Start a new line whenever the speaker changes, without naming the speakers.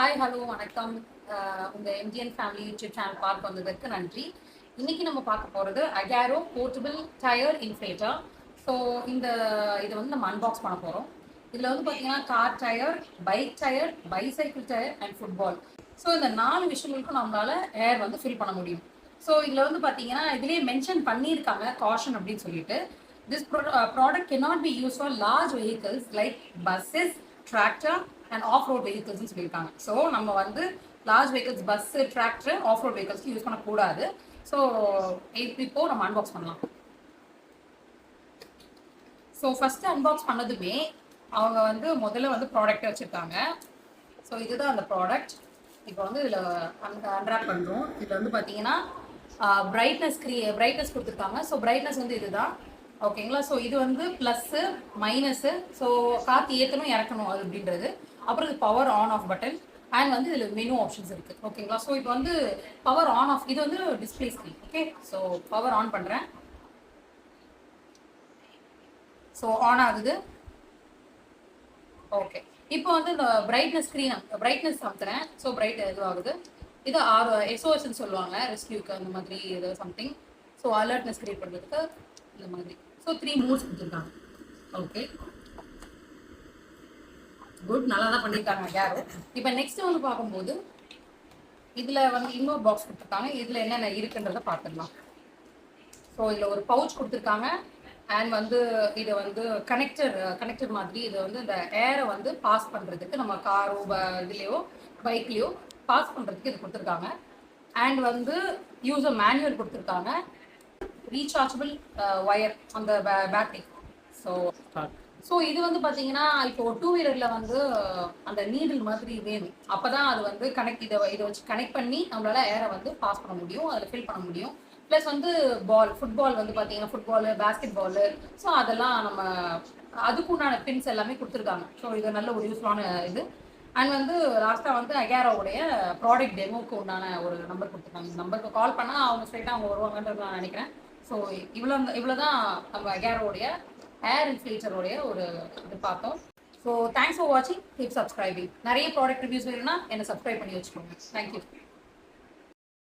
Hi hello வணக்கம். உங்கள் MGN family YouTube channel பார்க்க வந்ததற்கு நன்றி. இன்றைக்கி நம்ம பார்க்க போகிறது அகேரோ போர்ட்டபிள் டயர் இன்ஃபிளேட்டர் ஸோ இந்த இதை வந்து நம்ம அன்பாக்ஸ் பண்ண போகிறோம் இதில் வந்து பார்த்தீங்கன்னா car tyre bike tyre bicycle tyre and football so இந்த நாலு விஷயங்களுக்கும் நம்மளால் ஏர் வந்து ஃபில் பண்ண முடியும். ஸோ இதில் வந்து பார்த்தீங்கன்னா இதுலேயே மென்ஷன் பண்ணியிருக்காங்க காஷன் அப்படின்னு சொல்லிட்டு. This product cannot be use for large vehicles like buses tractor and off road வெஹிக்கிள்ஸ்னு சொல்லியிருக்காங்க. ஸோ நம்ம வந்து large vehicles bus tractor off road வெஹிக்கிள்ஸ்க்கு use பண்ணக்கூடாது. ஸோ எயிட் இப்போ நம்ம அன்பாக்ஸ் பண்ணலாம். ஸோ ஃபஸ்ட்டு அன்பாக்ஸ் பண்ணதுமே அவங்க வந்து முதல்ல வந்து ப்ராடக்ட்டை வச்சுருக்காங்க. ஸோ இதுதான் அந்த ப்ராடக்ட் இப்போ வந்து இதில் அன்ராப் பண்ணுறோம் இதில் வந்து பார்த்தீங்கன்னா பிரைட்னஸ் க்ரீ பிரைட்னஸ் கொடுத்துருக்காங்க. ஸோ பிரைட்னஸ் வந்து இதுதான். ஓகேங்களா? ஸோ இது வந்து ப்ளஸ்ஸு மைனஸு ஸோ காற்று ஏற்றணும் இறக்கணும் அது அப்படின்றது. அப்புறம் இது power on off button and வந்து இதில் மெனு ஆப்ஷன்ஸ் இருக்குது ஓகேங்களா? ஸோ இப்போ வந்து பவர் ஆன் ஆஃப் இது வந்து display screen okay so power on பண்ணுறேன் ஸோ ஆன் ஆகுது. ஓகே இப்போ வந்து இந்த பிரைட்னஸ் ஸ்க்ரீன் பிரைட்னஸ் அமுத்துறேன். ஸோ பிரைட் இதுவாகுது. ஆகுது இது ஆர் எஸ்ஓஎஸ்ன்னு சொல்லுவாங்க. ரெஸ்கியூக்கு அந்த மாதிரி இது சம்திங் ஸோ அலர்ட்னஸ் கிரியேட் பண்ணுறதுக்கு இந்த மாதிரி. ஸோ த்ரீ மூட்ஸ் கொடுத்துருக்காங்க. ஓகே குட் நல்லா தான் பண்ணியிருக்காங்க யாரும் இப்போ நெக்ஸ்ட் வந்து பார்க்கும்போது இதில் வந்து இன்னொரு பாக்ஸ் கொடுத்துருக்காங்க. இதில் என்னென்ன இருக்குன்றதை பார்த்துடலாம். ஸோ இதில் ஒரு பவுச் கொடுத்துருக்காங்க. அண்ட் வந்து இதை வந்து கனெக்டர் கனெக்டர் மாதிரி இதை வந்து இந்த ஏரை வந்து பாஸ் பண்ணுறதுக்கு நம்ம காரோ இதுலேயோ பைக்லேயோ பாஸ் பண்ணுறதுக்கு இது கொடுத்துருக்காங்க. அண்ட் வந்து யூசர் மேனுவல் கொடுத்துருக்காங்க. ரீசார்ஜபிள் ஒயர் அந்த பேட்டரி ஸோ ஸோ இது வந்து பார்த்தீங்கன்னா இப்போ டூ வீலரில் வந்து அந்த நீடில் மாதிரி வேணும். அப்போ தான் அது வந்து கனெக்ட் இதை இதை வச்சு கனெக்ட் பண்ணி நம்மளால ஏரை வந்து பாஸ் பண்ண முடியும் அதில் ஃபில் பண்ண முடியும். ப்ளஸ் வந்து பால் ஃபுட்பால் வந்து பார்த்தீங்கன்னா ஃபுட்பாலு பேஸ்கெட் பாலு ஸோ அதெல்லாம் நம்ம அதுக்குண்டான பின்ஸ் எல்லாமே கொடுத்துருக்காங்க. ஸோ இது நல்ல ஒரு யூஸ்ஃபுல்லான இது. அண்ட் வந்து லாஸ்ட்டாக வந்து அகேராவுடைய ப்ராடக்ட் டெமோக்கு உண்டான ஒரு நம்பர் கொடுத்துருக்காங்க. நம்பருக்கு கால் பண்ணால் அவங்க ஸ்ட்ரைட்டாக அவங்க வருவாங்கன்றது நான் நினைக்கிறேன். ஸோ இவ்வளோ இவ்வளோ தான் நம்ம அகேராவுடைய ஏர் இன்ஃபிளேட்டருடைய ஒரு இது பார்த்தோம். ஸோ தேங்க்ஸ் ஃபார் வாட்சிங் கீப் சப்ஸ்கிரைபிங் நிறைய ப்ராடக்ட் ரிவ்யூஸ் வேணும்னா என்னை சப்ஸ்கிரைப் பண்ணி வச்சுக்கோங்க. தேங்க்யூ